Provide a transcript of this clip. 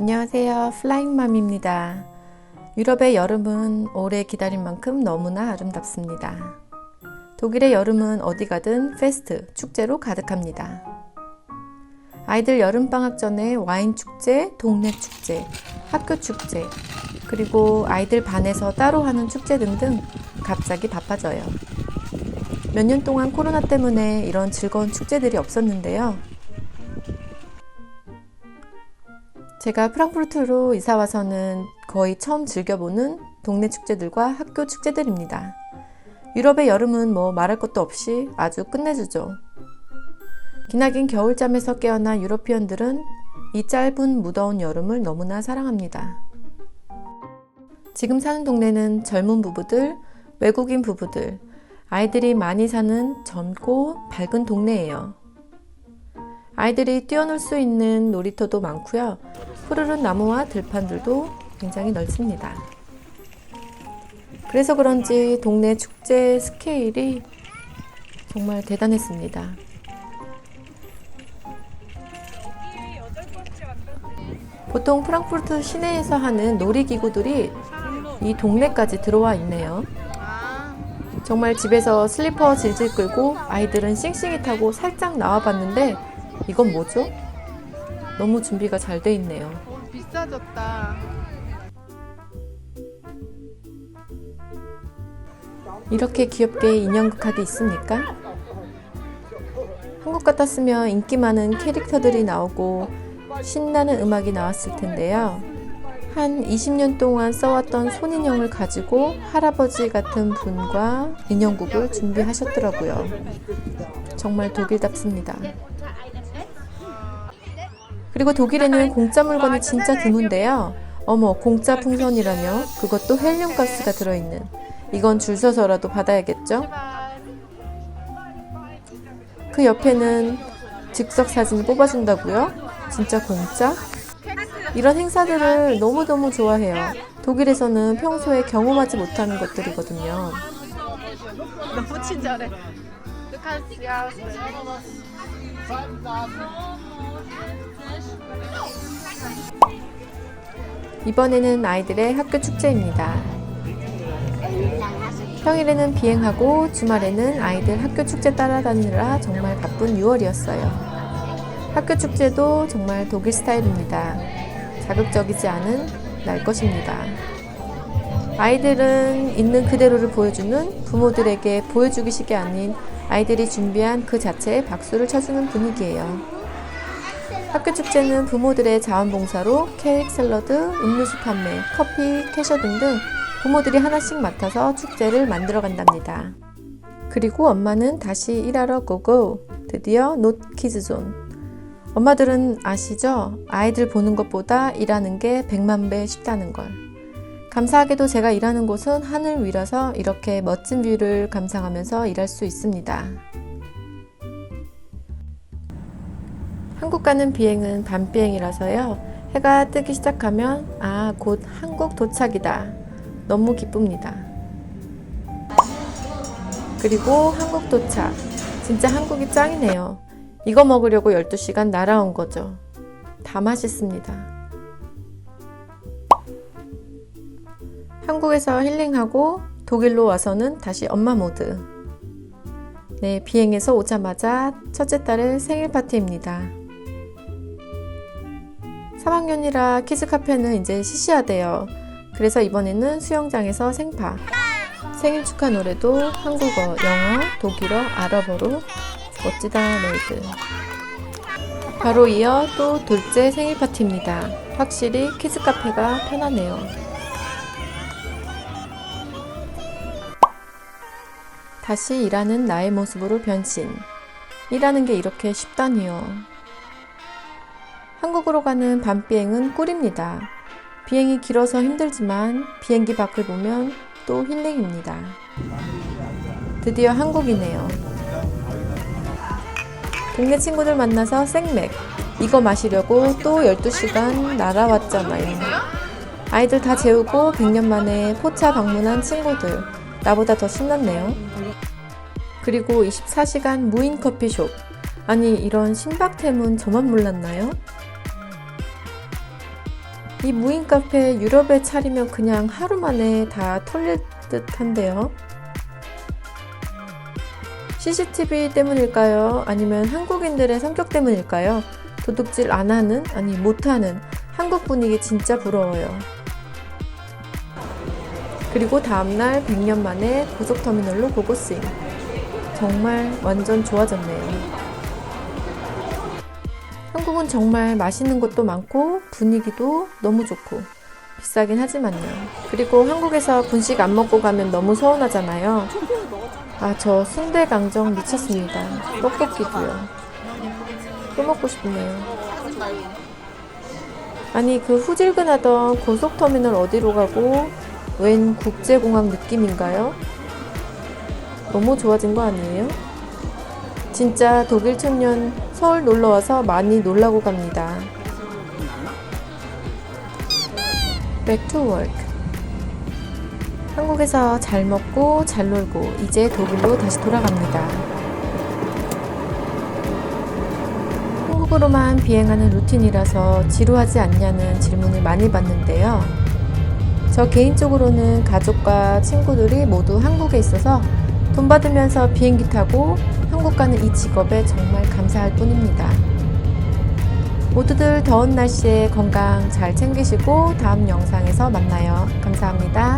안녕하세요. 플라잉맘입니다. 유럽의 여름은 오래 기다린 만큼 너무나 아름답습니다. 독일의 여름은 어디 가든 페스트, 축제로 가득합니다. 아이들 여름방학 전에 와인 축제, 동네 축제, 학교 축제, 그리고 아이들 반에서 따로 하는 축제 등등 갑자기 바빠져요. 몇 년 동안 코로나 때문에 이런 즐거운 축제들이 없었는데요. 제가 프랑크푸르트로 이사 와서는 거의 처음 즐겨보는 동네 축제들과 학교 축제들입니다. 유럽의 여름은 뭐 말할 것도 없이 아주 끝내주죠. 기나긴 겨울잠에서 깨어난 유러피언들은 이 짧은 무더운 여름을 너무나 사랑합니다. 지금 사는 동네는 젊은 부부들, 외국인 부부들, 아이들이 많이 사는 젊고 밝은 동네예요. 아이들이 뛰어놀 수 있는 놀이터도 많고요. 푸르른 나무와 들판들도 굉장히 넓습니다. 그래서 그런지 동네 축제 스케일이 정말 대단했습니다. 보통 프랑크푸르트 시내에서 하는 놀이기구들이 이 동네까지 들어와 있네요. 정말 집에서 슬리퍼 질질 끌고 아이들은 싱싱이 타고 살짝 나와 봤는데 이건 뭐죠? 너무 준비가 잘 돼 있네요. 어, 비싸졌다. 이렇게 귀엽게 인형극 카드 있습니까? 한국 같았으면 인기 많은 캐릭터들이 나오고 신나는 음악이 나왔을 텐데요. 한 20년 동안 써왔던 손인형을 가지고 할아버지 같은 분과 인형극을 준비하셨더라고요. 정말 독일답습니다. 그리고 독일에는 공짜 물건이 진짜 드문데요. 어머, 공짜 풍선이라며 그것도 헬륨가스가 들어있는. 이건 줄 서서라도 받아야겠죠? 그 옆에는 즉석 사진 뽑아준다고요? 진짜 공짜? 이런 행사들을 너무너무 좋아해요. 독일에서는 평소에 경험하지 못하는 것들이거든요. 너무 친절해. 이번에는 아이들의 학교 축제입니다. 평일에는 비행하고 주말에는 아이들 학교 축제 따라다니느라 정말 바쁜 6월이었어요. 학교 축제도 정말 독일 스타일입니다. 자극적이지 않은 날 것입니다. 아이들은 있는 그대로를 보여주는 부모들에게 보여주기식이 아닌 아이들이 준비한 그 자체에 박수를 쳐주는 분위기예요. 학교 축제는 부모들의 자원봉사로 케이크, 샐러드, 음료수 판매, 커피, 캐셔 등등 부모들이 하나씩 맡아서 축제를 만들어 간답니다. 그리고 엄마는 다시 일하러 고고 드디어 놋 키즈 존 엄마들은 아시죠? 아이들 보는 것보다 일하는 게 백만 배 쉽다는 걸. 감사하게도 제가 일하는 곳은 하늘 위라서 이렇게 멋진 뷰를 감상하면서 일할 수 있습니다. 한국 가는 비행은 밤 비행이라서요. 해가 뜨기 시작하면 아, 곧 한국 도착이다. 너무 기쁩니다. 그리고 한국 도착. 진짜 한국이 짱이네요. 이거 먹으려고 12시간 날아온 거죠. 다 맛있습니다. 한국에서 힐링하고 독일로 와서는 다시 엄마 모드. 네, 비행해서 오자마자 첫째 딸의 생일 파티입니다. 3학년이라 키즈 카페는 이제 시시하대요. 그래서 이번에는 수영장에서 생파. 생일 축하 노래도 한국어, 영어, 독일어, 아랍어로 멋지다 너희들. 바로 이어 또 둘째 생일 파티입니다. 확실히 키즈 카페가 편하네요. 다시 일하는 나의 모습으로 변신. 일하는 게 이렇게 쉽다니요. 한국으로 가는 밤 비행은 꿀입니다. 비행이 길어서 힘들지만 비행기 밖을 보면 또 힐링입니다. 드디어 한국이네요. 동네 친구들 만나서 생맥. 이거 마시려고 또 12시간 날아왔잖아요. 아이들 다 재우고 100년 만에 포차 방문한 친구들. 나보다 더 신났네요. 그리고 24시간 무인 커피숍. 아니, 이런 신박템은 저만 몰랐나요? 이 무인 카페 유럽에 차리면 그냥 하루 만에 다 털릴 듯 한데요. CCTV 때문일까요? 아니면 한국인들의 성격 때문일까요? 도둑질 안 하는, 아니 못하는 한국 분위기 진짜 부러워요. 그리고 다음날 100년 만에 고속터미널로 고고스임. 정말 완전 좋아졌네요. 한국은 정말 맛있는 것도 많고 분위기도 너무 좋고 비싸긴 하지만요. 그리고 한국에서 분식 안 먹고 가면 너무 서운하잖아요. 아, 저 순대 강정 미쳤습니다. 떡볶이도요. 또 먹고 싶네요. 아니, 그 후질근하던 고속터미널 어디로 가고 웬 국제공항 느낌인가요? 너무 좋아진 거 아니에요? 진짜 독일 청년 서울 놀러 와서 많이 놀라고 갑니다. Back. 한국에서 잘 먹고 잘 놀고 이제 독일로 다시 돌아갑니다. 한국으로만 비행하는 루틴이라서 지루하지 않냐는 질문을 많이 받는데요. 저 개인적으로는 가족과 친구들이 모두 한국에 있어서 돈 받으면서 비행기 타고 한국 가는 이 직업에 정말 감사할 뿐입니다. 모두들 더운 날씨에 건강 잘 챙기시고 다음 영상에서 만나요. 감사합니다.